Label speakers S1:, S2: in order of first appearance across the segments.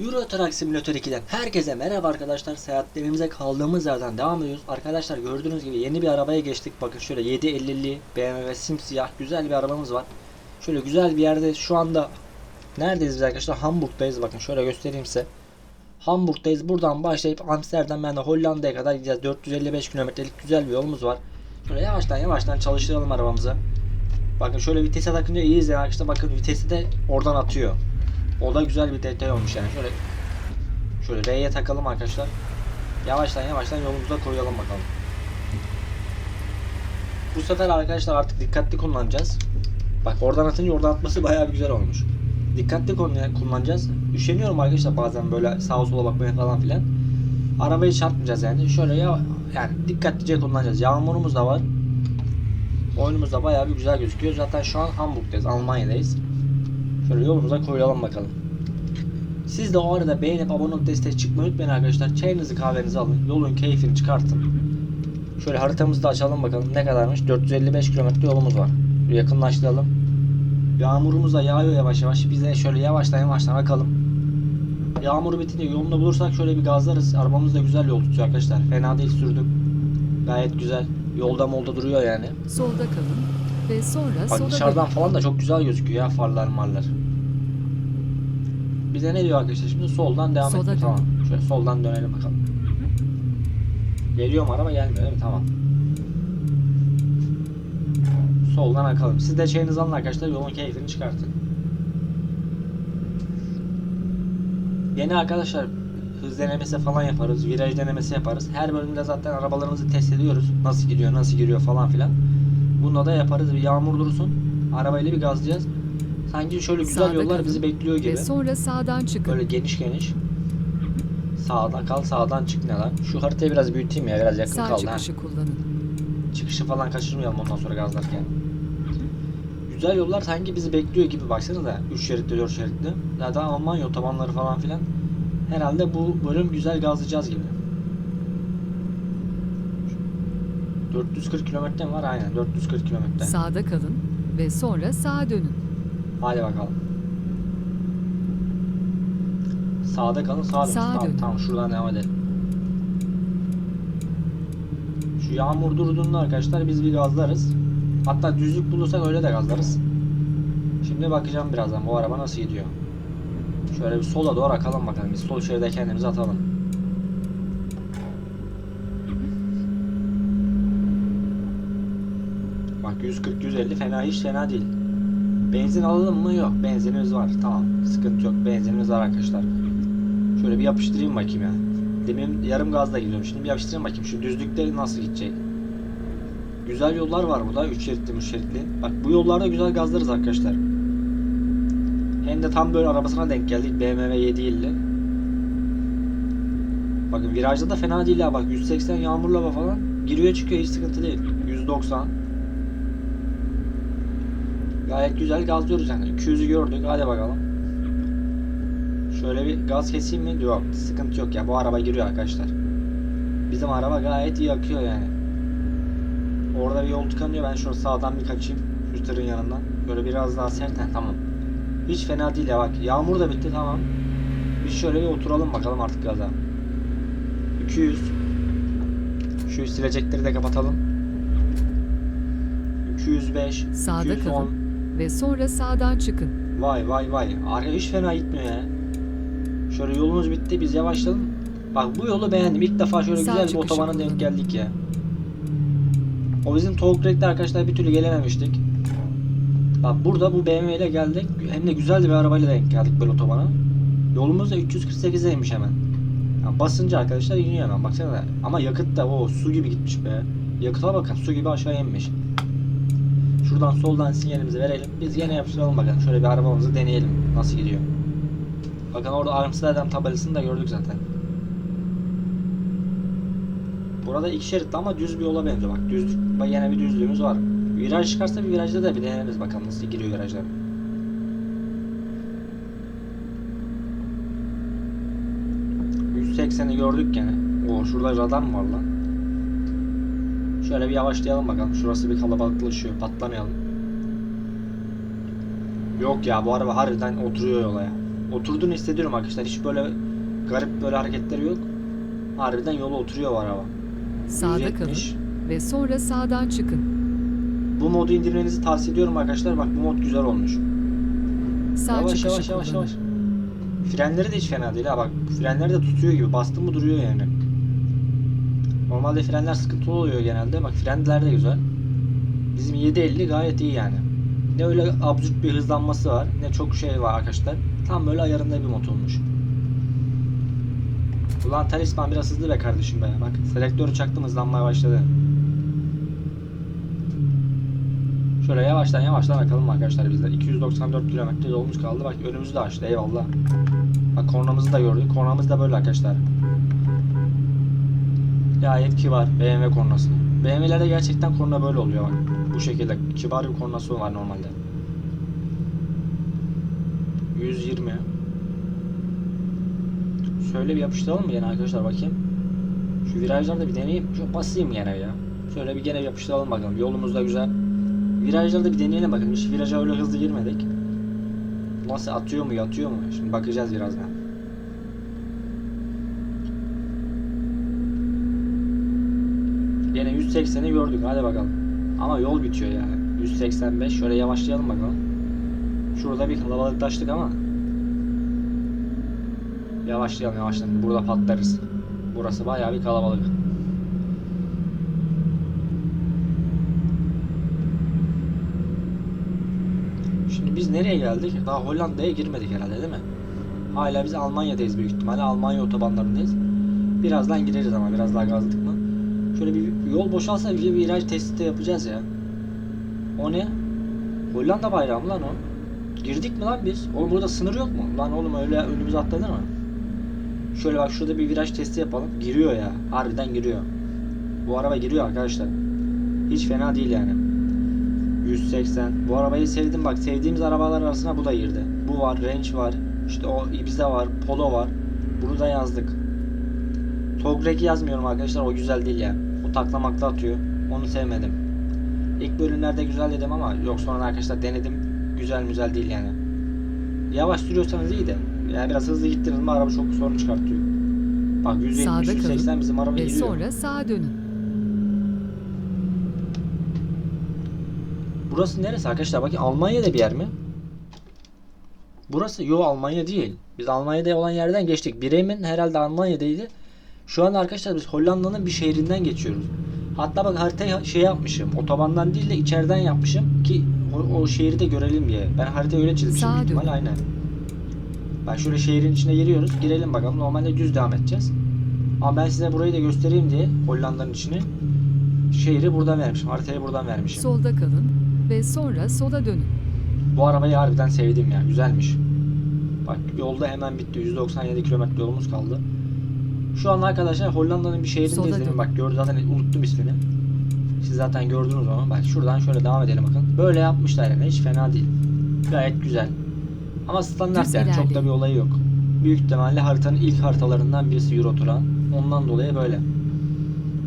S1: Euro Truck Simulator 2'den herkese merhaba arkadaşlar. Seyahatlerimize kaldığımız yerden devam ediyoruz. Arkadaşlar gördüğünüz gibi yeni bir arabaya geçtik. Bakın şöyle 750'li BMW simsiyah güzel bir arabamız var. Şöyle güzel bir yerde şu anda neredeyiz biz arkadaşlar? Hamburg'dayız. Bakın şöyle göstereyim size. Hamburg'dayız. Buradan başlayıp Amsterdam'dan da Hollanda'ya kadar gideceğiz. 455 kilometrelik güzel bir yolumuz var. Şöyle yavaştan yavaştan çalıştıralım arabamızı. Bakın şöyle vitese takınca iyi izleyin arkadaşlar. Bakın vitesi de oradan atıyor. O da güzel bir detay olmuş yani. Şöyle şöyle R'ye takalım arkadaşlar. Yavaştan yavaştan yolumuza koyalım bakalım. Bu sefer arkadaşlar artık dikkatli kullanacağız. Bak oradan atınca oradan atması bayağı bir güzel olmuş. Dikkatli kullan- kullanacağız. Üşeniyorum arkadaşlar bazen böyle sağa sola bakmaya falan filan. Arabayı çarpmayacağız yani. Şöyle ya yani dikkatlice kullanacağız. Yağmurumuz da var. Oyunumuz da bayağı bir güzel gözüküyor. Zaten şu an Hamburg'dayız, Almanya'dayız. Şöyle yolumuza koyalım bakalım. Siz de o arada beğenip abone olup destek çıkmayı unutmayın arkadaşlar. Çayınızı kahvenizi alın. Yolun keyfini çıkartın. Şöyle haritamızı da açalım bakalım ne kadarmış. 455 kilometre yolumuz var. Yakınlaştıralım. Yağmurumuz da yağıyor yavaş yavaş. Biz de şöyle yavaştan yavaştan bakalım. Yağmur bitince yolunu bulursak şöyle bir gazlarız. Arabamız da güzel yol tutuyor arkadaşlar. Fena değil sürdük. Gayet güzel. Yolda molda duruyor yani.
S2: Solda kalın ve sonra
S1: Bak
S2: sola
S1: dışarıdan
S2: dönün.
S1: falan da çok güzel gözüküyor ya farlar marlar. Bize ne diyor arkadaşlar şimdi soldan devam
S2: Sola
S1: edelim tamam. Şöyle soldan dönelim bakalım. Geliyor mu araba gelmiyor değil mi? Tamam. Soldan akalım. Siz de şeyinizi alın arkadaşlar yolun keyfini çıkartın. Yeni arkadaşlar hız denemesi falan yaparız, viraj denemesi yaparız. Her bölümde zaten arabalarımızı test ediyoruz. Nasıl gidiyor, nasıl giriyor falan filan. Bunda da yaparız. Bir yağmur dursun. Arabayla bir gazlayacağız. Sanki şöyle güzel
S2: Sağda
S1: yollar
S2: kalın
S1: bizi bekliyor gibi.
S2: Ve sonra sağdan çıkın.
S1: Böyle geniş geniş. Sağdan kal, sağdan çık ne lan? Şu haritayı biraz büyüteyim ya, biraz yakın
S2: Sağ
S1: kaldı ha.
S2: çıkışı kullanın.
S1: Çıkışı falan kaçırmayalım ondan sonra gazlarken. Güzel yollar sanki bizi bekliyor gibi baksanıza. 3 şeritli 4 şeritli. Zaten Almanya otobanları falan filan. Herhalde bu bölüm güzel gazlayacağız gibi. 440 kilometre var? Aynen 440 kilometre.
S2: Sağda kalın ve sonra sağa dönün.
S1: Hadi bakalım. Sağda kalın sağa dönün.
S2: Sağa
S1: Tamam,
S2: dönün.
S1: tamam şuradan devam edelim. Şu yağmur durduğunda arkadaşlar biz bir gazlarız. Hatta düzlük bulursak öyle de gazlarız. Şimdi bakacağım birazdan bu araba nasıl gidiyor. Şöyle bir sola doğru akalım bakalım. Biz sol şeride kendimizi atalım. Bak 140 150 fena hiç fena değil. Benzin alalım mı? Yok. Benzinimiz var. Tamam. Sıkıntı yok. Benzinimiz var arkadaşlar. Şöyle bir yapıştırayım bakayım ya. Demin yarım gazla gidiyorum. Şimdi bir yapıştırayım bakayım. Şu düzlükte nasıl gidecek? Güzel yollar var burada. 3 şeritli 3 şeritli. Bak bu yollarda güzel gazlarız arkadaşlar. Hem de tam böyle arabasına denk geldik. BMW 750. Bakın virajda da fena değil ha. Bak 180 yağmurla falan. Giriyor çıkıyor hiç sıkıntı değil. 190. Gayet güzel gazlıyoruz yani. 200'ü gördük. Hadi bakalım. Şöyle bir gaz keseyim mi? Yok. Sıkıntı yok ya. Bu araba giriyor arkadaşlar. Bizim araba gayet iyi akıyor yani. Orada bir yol tıkanıyor. Ben şöyle sağdan bir kaçayım. Şu tırın yanından. Böyle biraz daha sert. Heh, tamam. Hiç fena değil ya bak. Yağmur da bitti tamam. Biz şöyle bir oturalım bakalım artık gaza. 200. Şu silecekleri de kapatalım. 205.
S2: Sağda
S1: 210.
S2: kalın ve sonra sağdan çıkın.
S1: Vay vay vay. Arka hiç fena gitmiyor ya. Şöyle yolumuz bitti biz yavaşlayalım. Bak bu yolu beğendim. İlk defa şöyle
S2: Sağ
S1: güzel bir otobana
S2: kullanın.
S1: denk geldik ya. O bizim Tolkrek'te arkadaşlar bir türlü gelememiştik. Bak burada bu BMW ile geldik. Hem de güzel bir arabayla denk geldik böyle otobana. Yolumuz da 348'deymiş hemen. Ya basınca arkadaşlar iniyor hemen baksana. Ama yakıt da o su gibi gitmiş be. Yakıta bakın su gibi aşağı inmiş. Şuradan soldan sinyalimizi verelim. Biz yine yapıştıralım bakalım. Şöyle bir arabamızı deneyelim. Nasıl gidiyor. Bakın orada Amsterdam tabelasını da gördük zaten. Burada iki şeritli ama düz bir yola benziyor. Bak düz, bak yine bir düzlüğümüz var. Viraj çıkarsa bir virajda da bir deneriz bakalım nasıl giriyor virajlar. ...180'i gördük gene. Oo şurada radar mı var lan? Şöyle bir yavaşlayalım bakalım. Şurası bir kalabalıklaşıyor. Patlamayalım. Yok ya bu araba harbiden oturuyor yola ya. Oturduğunu hissediyorum arkadaşlar. Hiç böyle garip böyle hareketleri yok. Harbiden yola oturuyor bu araba.
S2: Sağda
S1: 170.
S2: kalın ve sonra sağdan çıkın.
S1: Bu modu indirmenizi tavsiye ediyorum arkadaşlar. Bak bu mod güzel olmuş.
S2: Sağ
S1: yavaş yavaş yavaş yavaş. Frenleri de hiç fena değil ha bak. Frenleri de tutuyor gibi. Bastı mı duruyor yani. Normalde frenler sıkıntılı oluyor genelde. Bak frenler de güzel. Bizim 750 gayet iyi yani. Ne öyle absürt bir hızlanması var ne çok şey var arkadaşlar. Tam böyle ayarında bir mod olmuş. Ulan talisman biraz hızlı be kardeşim be. Bak selektörü çaktım hızlanmaya başladı. Şöyle yavaştan yavaştan bakalım arkadaşlar bizler. 294 kilometre yolumuz kaldı. Bak önümüzü de açtı eyvallah. Bak kornamızı da gördük. Kornamız da böyle arkadaşlar. Gayet kibar BMW kornası. BMW'lerde gerçekten korna böyle oluyor bak. Bu şekilde kibar bir kornası var normalde. 120. Şöyle bir yapıştıralım mı gene arkadaşlar bakayım. Şu virajlarda bir deneyeyim. Şu basayım gene ya. Şöyle bir gene yapıştıralım bakalım. Yolumuz da güzel. Virajlarda bir deneyelim bakalım. Hiç viraja öyle hızlı girmedik. Nasıl atıyor mu yatıyor mu? Şimdi bakacağız birazdan. Yine 180'i gördük. Hadi bakalım. Ama yol bitiyor yani. 185. Şöyle yavaşlayalım bakalım. Şurada bir kalabalıklaştık ama. Yavaşlayalım yavaşlayalım. Burada patlarız. Burası bayağı bir kalabalık. Şimdi biz nereye geldik? Daha Hollanda'ya girmedik herhalde değil mi? Hala biz Almanya'dayız büyük ihtimalle. Almanya otobanlarındayız. Birazdan gireriz ama biraz daha gazladık mı? Şöyle bir yol boşalsa bir viraj testi de yapacağız ya. O ne? Hollanda bayrağı mı lan o? Girdik mi lan biz? Oğlum burada sınır yok mu? Lan oğlum öyle önümüze atlanır mı? Şöyle bak şurada bir viraj testi yapalım. Giriyor ya. Harbiden giriyor. Bu araba giriyor arkadaşlar. Hiç fena değil yani. 180. Bu arabayı sevdim bak. Sevdiğimiz arabalar arasına bu da girdi. Bu var, Range var. İşte o Ibiza var, Polo var. Bunu da yazdık. Togrek yazmıyorum arkadaşlar. O güzel değil ya. Taklamakta atıyor. Onu sevmedim. İlk bölümlerde güzel dedim ama yok sonra arkadaşlar denedim. Güzel güzel değil yani. Yavaş sürüyorsanız iyi de. Yani biraz hızlı gittiniz mi araba çok sorun çıkartıyor. Bak 170
S2: Sağda kalın
S1: 180 bizim araba
S2: Ve
S1: gidiyor.
S2: sonra sağa dönün.
S1: Burası neresi arkadaşlar? Bakın Almanya'da bir yer mi? Burası yo Almanya değil. Biz Almanya'da olan yerden geçtik. Bremen herhalde Almanya'daydı. Şu an arkadaşlar biz Hollanda'nın bir şehrinden geçiyoruz. Hatta bak haritayı şey yapmışım. Otobandan değil de içeriden yapmışım ki o, o şehri de görelim diye. Ben haritayı öyle çizmişim
S2: Sağa dön.
S1: aynen. Bak şöyle şehrin içine giriyoruz. Girelim bakalım. Normalde düz devam edeceğiz. Ama ben size burayı da göstereyim diye Hollanda'nın içini. Şehri buradan vermişim. Haritayı buradan vermişim.
S2: Solda kalın ve sonra sola dönün.
S1: Bu arabayı harbiden sevdim ya. Güzelmiş. Bak yolda hemen bitti. 197 kilometre yolumuz kaldı. Şu an arkadaşlar Hollanda'nın bir şehrindeyiz değil mi? Bak gördü zaten unuttum ismini. Siz zaten gördünüz onu. Bak şuradan şöyle devam edelim bakın. Böyle yapmışlar yani. Hiç fena değil. Gayet güzel. Ama standart
S2: Düz
S1: yani. Çok da bir olayı yok. Büyük ihtimalle haritanın ilk haritalarından birisi Euroturan. Ondan dolayı böyle.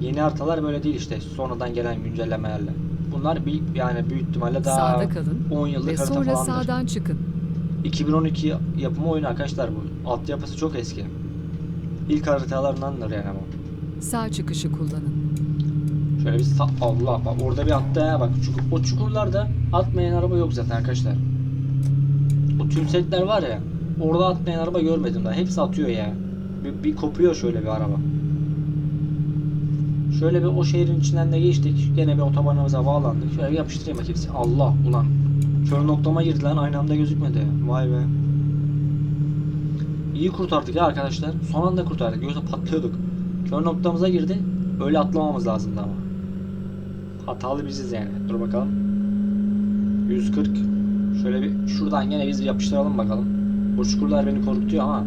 S1: Yeni haritalar böyle değil işte. Sonradan gelen güncellemelerle. Bunlar bir, yani büyük ihtimalle daha
S2: Sağda kalın
S1: 10 yıllık
S2: ve
S1: harita
S2: sonra
S1: falandır.
S2: sağdan çıkın.
S1: 2012 yapımı oyunu arkadaşlar bu. Altyapısı çok eski. İlk haritalarındandır yani bu.
S2: Sağ çıkışı kullanın.
S1: Şöyle bir sa- Allah bak orada bir attı ya bak. Çukur, o çukurlarda atmayan araba yok zaten arkadaşlar. O tümsekler var ya. Orada atmayan araba görmedim daha. Hepsi atıyor ya. Bir, bir kopuyor şöyle bir araba. Şöyle bir o şehrin içinden de geçtik. Gene bir otobanımıza bağlandık. Şöyle bir yapıştırayım bakayım. Allah ulan. Kör noktama girdi lan aynı anda gözükmedi. Vay be. İyi kurtardık ya arkadaşlar. Son anda kurtardık. Yoksa patlıyorduk. Kör noktamıza girdi. Öyle atlamamız lazımdı ama. Hatalı biziz yani. Dur bakalım. 140. Şöyle bir şuradan gene biz bir yapıştıralım bakalım. Bu çukurlar beni korkutuyor ama.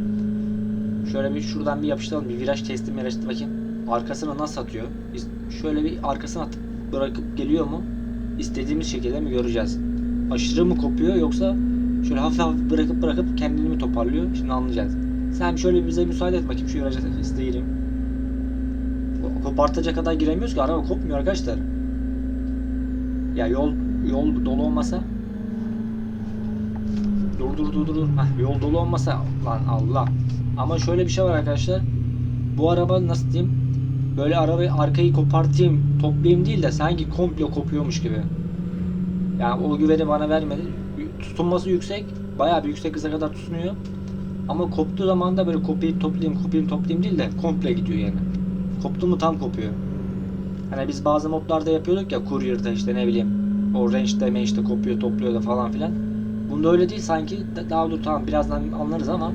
S1: Şöyle bir şuradan bir yapıştıralım. Bir viraj testi miraj testi bakayım. Arkasına nasıl atıyor? Biz şöyle bir arkasına atıp bırakıp geliyor mu? İstediğimiz şekilde mi göreceğiz? Aşırı mı kopuyor yoksa şöyle hafif hafif bırakıp bırakıp kendini mi toparlıyor? Şimdi anlayacağız. Sen şöyle bize müsaade et bakayım şu viraja isteyeyim. Kopartacak kadar giremiyoruz ki araba kopmuyor arkadaşlar. Ya yol yol dolu olmasa dur dur dur. dur. Heh, yol dolu olmasa lan Allah. Ama şöyle bir şey var arkadaşlar. Bu araba nasıl diyeyim? Böyle arabayı arkayı kopartayım, toplayayım değil de sanki komple kopuyormuş gibi. Yani o güveni bana vermedi. Tutunması yüksek. Bayağı bir yüksek hıza kadar tutunuyor. Ama koptuğu zaman da böyle kopyayı toplayayım, kopyayım, toplayayım değil de komple gidiyor yani. Koptu mu tam kopuyor. Hani biz bazı modlarda yapıyorduk ya Courier'da işte ne bileyim o range'de işte kopuyor topluyor da falan filan. Bunda öyle değil sanki da- daha dur tamam birazdan anlarız ama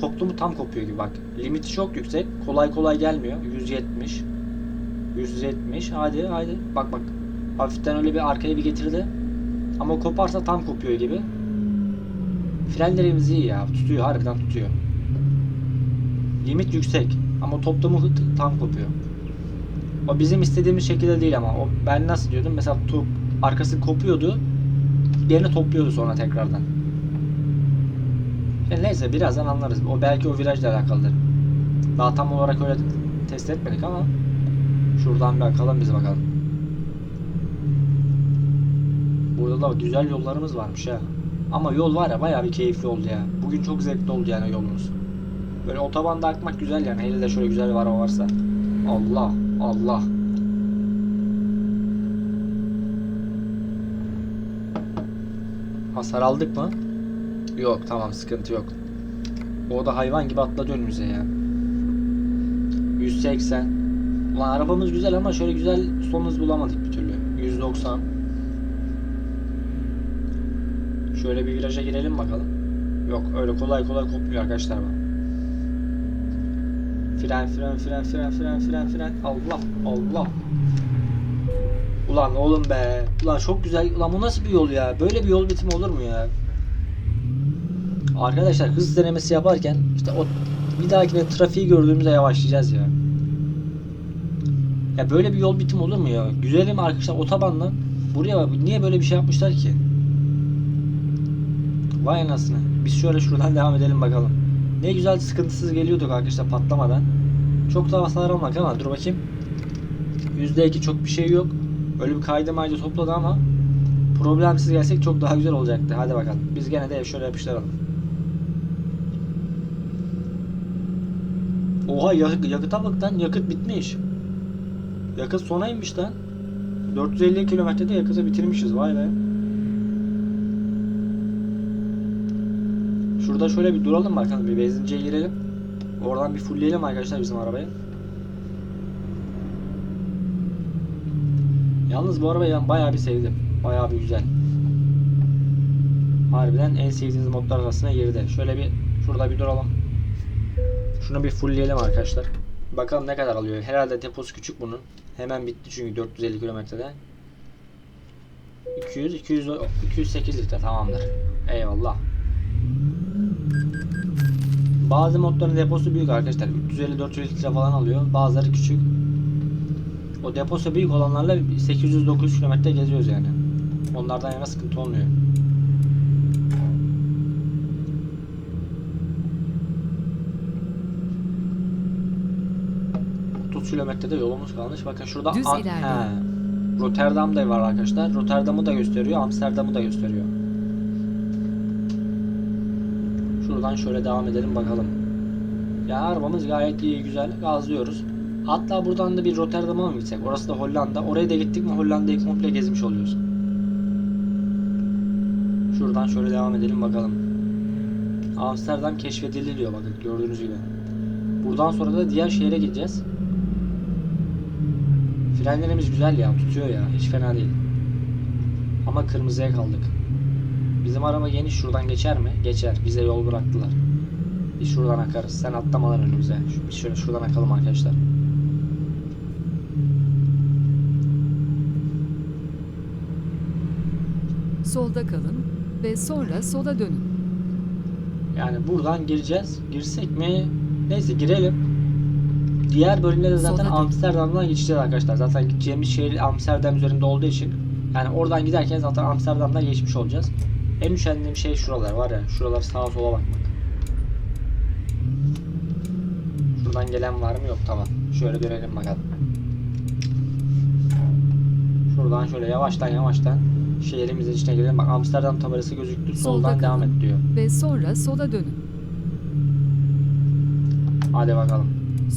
S1: koptu mu tam kopuyor gibi bak. Limiti çok yüksek. Kolay kolay gelmiyor. 170. 170. Hadi hadi. Bak bak. Hafiften öyle bir arkaya bir getirdi. Ama koparsa tam kopuyor gibi. Frenlerimiz iyi ya. Tutuyor harbiden tutuyor. Limit yüksek. Ama toplamı tam kopuyor. O bizim istediğimiz şekilde değil ama. O ben nasıl diyordum? Mesela top, arkası kopuyordu. Yerini topluyordu sonra tekrardan. E neyse birazdan anlarız. O belki o virajla alakalıdır. Daha tam olarak öyle test etmedik ama şuradan bakalım biz bakalım. Burada da güzel yollarımız varmış ya. Ama yol var ya bayağı bir keyifli oldu ya. Bugün çok zevkli oldu yani yolumuz. Böyle otobanda akmak güzel yani. Hele de şöyle güzel bir araba varsa. Allah Allah. Hasar aldık mı? Yok tamam sıkıntı yok. O da hayvan gibi atladı önümüze ya. 180. Ulan arabamız güzel ama şöyle güzel son hız bulamadık bir türlü. 190. Şöyle bir viraja girelim bakalım. Yok öyle kolay kolay kopmuyor arkadaşlar bak. Fren fren fren fren fren fren fren. Allah Allah. Ulan oğlum be. Ulan çok güzel. Ulan bu nasıl bir yol ya? Böyle bir yol bitimi olur mu ya? Arkadaşlar hız denemesi yaparken işte o bir dahakine trafiği gördüğümüzde yavaşlayacağız ya. Ya böyle bir yol bitimi olur mu ya? Güzelim arkadaşlar otobandan buraya bak. Niye böyle bir şey yapmışlar ki? Vay anasını. Biz şöyle şuradan devam edelim bakalım. Ne güzel sıkıntısız geliyorduk arkadaşlar patlamadan. Çok da hasar almak ama dur bakayım. %2 çok bir şey yok. Öyle bir kaydı maydı topladı ama problemsiz gelsek çok daha güzel olacaktı. Hadi bakalım. Biz gene de şöyle yapıştıralım. Oha yakıt, yakıta bak yakıt bitmiş. Yakıt sona inmiş lan. 450 kilometrede yakıtı bitirmişiz vay be. Şurada şöyle bir duralım bakalım bir benzinciye girelim. Oradan bir fullleyelim arkadaşlar bizim arabayı. Yalnız bu arabayı ben bayağı bir sevdim. Bayağı bir güzel. Harbiden en sevdiğiniz modlar arasına girdi. Şöyle bir şurada bir duralım. Şunu bir fullleyelim arkadaşlar. Bakalım ne kadar alıyor. Herhalde deposu küçük bunun. Hemen bitti çünkü 450 kilometrede. 200, 200, 208 litre tamamdır. Eyvallah. Bazı modların deposu büyük arkadaşlar. 350-400 litre falan alıyor. Bazıları küçük. O deposu büyük olanlarla 800-900 kilometre geziyoruz yani. Onlardan yana sıkıntı olmuyor. ...30 kilometrede yolumuz kalmış. Bakın şurada...
S2: Düz
S1: An-
S2: ilerleyin.
S1: He. Rotterdam da var arkadaşlar. Rotterdam'ı da gösteriyor. Amsterdam'ı da gösteriyor. Şuradan şöyle devam edelim bakalım. Ya arabamız gayet iyi güzel. Gazlıyoruz. Hatta buradan da bir Rotterdam'a mı gitsek? Orası da Hollanda. Oraya da gittik mi Hollanda'yı komple gezmiş oluyoruz. Şuradan şöyle devam edelim bakalım. Amsterdam keşfedildi diyor bakın gördüğünüz gibi. Buradan sonra da diğer şehre gideceğiz. Frenlerimiz güzel ya tutuyor ya hiç fena değil. Ama kırmızıya kaldık. Bizim araba geniş şuradan geçer mi? Geçer. Bize yol bıraktılar. Biz şuradan akarız. Sen atlama lan önümüze. Biz şöyle şuradan akalım arkadaşlar.
S2: Solda kalın ve sonra sola dönün.
S1: Yani buradan gireceğiz. Girsek mi? Neyse girelim. Diğer bölümde de zaten
S2: Sola dön.
S1: Amsterdam'dan geçeceğiz arkadaşlar. Zaten gideceğimiz şehir Amsterdam üzerinde olduğu için. Yani oradan giderken zaten Amsterdam'dan geçmiş olacağız. En üşendiğim şey şuralar var ya. Şuralar sağa sola bakmak. Şuradan gelen var mı? Yok tamam. Şöyle dönelim bakalım. Şuradan şöyle yavaştan yavaştan şehrimizin içine girelim. Bak Amsterdam tabelası gözüktü.
S2: Solda
S1: Soldan devam
S2: kalın.
S1: et diyor.
S2: Ve sonra sola dönün.
S1: Hadi bakalım.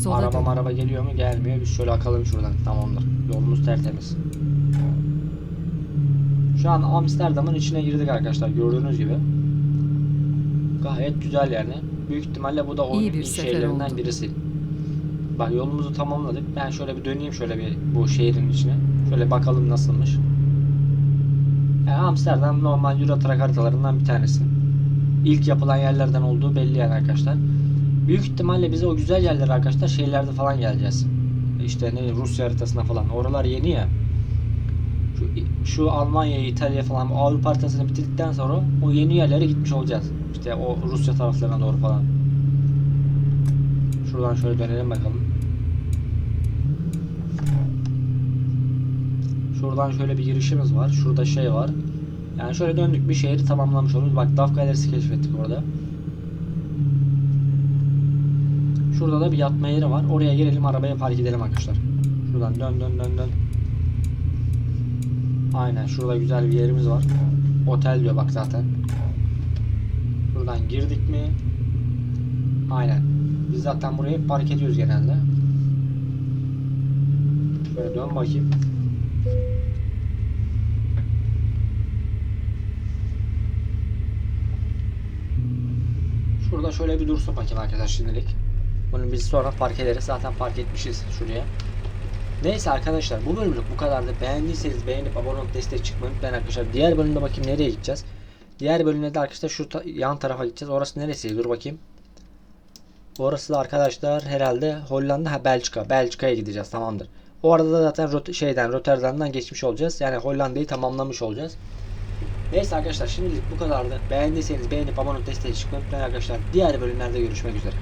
S2: Sola
S1: araba
S2: dönün.
S1: araba geliyor mu? Gelmiyor. Biz şöyle akalım şuradan. Tamamdır. Yolumuz tertemiz. Şu an Amsterdam'ın içine girdik arkadaşlar. Gördüğünüz gibi. Gayet güzel yani. Büyük ihtimalle bu da
S2: İyi
S1: oyunun
S2: bir
S1: şehirlerinden
S2: oldu.
S1: birisi. Bak yolumuzu tamamladık. Ben şöyle bir döneyim şöyle bir bu şehrin içine. Şöyle bakalım nasılmış. Yani Amsterdam normal Euro Truck haritalarından bir tanesi. İlk yapılan yerlerden olduğu belli yani arkadaşlar. Büyük ihtimalle bize o güzel yerler arkadaşlar şeylerde falan geleceğiz. İşte ne Rusya haritasına falan. Oralar yeni ya. Şu, şu Almanya, İtalya falan Avrupa haritasını bitirdikten sonra o yeni yerlere gitmiş olacağız. İşte o Rusya taraflarına doğru falan. Şuradan şöyle dönelim bakalım. Şuradan şöyle bir girişimiz var. Şurada şey var. Yani şöyle döndük bir şehri tamamlamış oluruz. Bak DAF galerisi keşfettik orada. Şurada da bir yatma yeri var. Oraya girelim arabaya park edelim arkadaşlar. Şuradan dön dön dön dön. Aynen şurada güzel bir yerimiz var. Otel diyor bak zaten. Şuradan girdik mi? Aynen. Biz zaten burayı park ediyoruz genelde. Şöyle dön bakayım. Şurada şöyle bir dursun bakayım arkadaşlar şimdilik. Bunu biz sonra park ederiz. Zaten park etmişiz şuraya. Neyse arkadaşlar bu bölümlük bu kadardı. Beğendiyseniz beğenip abone olup destek çıkmayı unutmayın arkadaşlar. Diğer bölümde bakayım nereye gideceğiz. Diğer bölümde de arkadaşlar şu ta- yan tarafa gideceğiz. Orası neresi? Dur bakayım. Orası da arkadaşlar herhalde Hollanda ha Belçika. Belçika'ya gideceğiz tamamdır. O arada da zaten Rot- şeyden Rotterdam'dan geçmiş olacağız. Yani Hollanda'yı tamamlamış olacağız. Neyse arkadaşlar şimdilik bu kadardı. Beğendiyseniz beğenip abone olup destek çıkmayı unutmayın arkadaşlar. Diğer bölümlerde görüşmek üzere.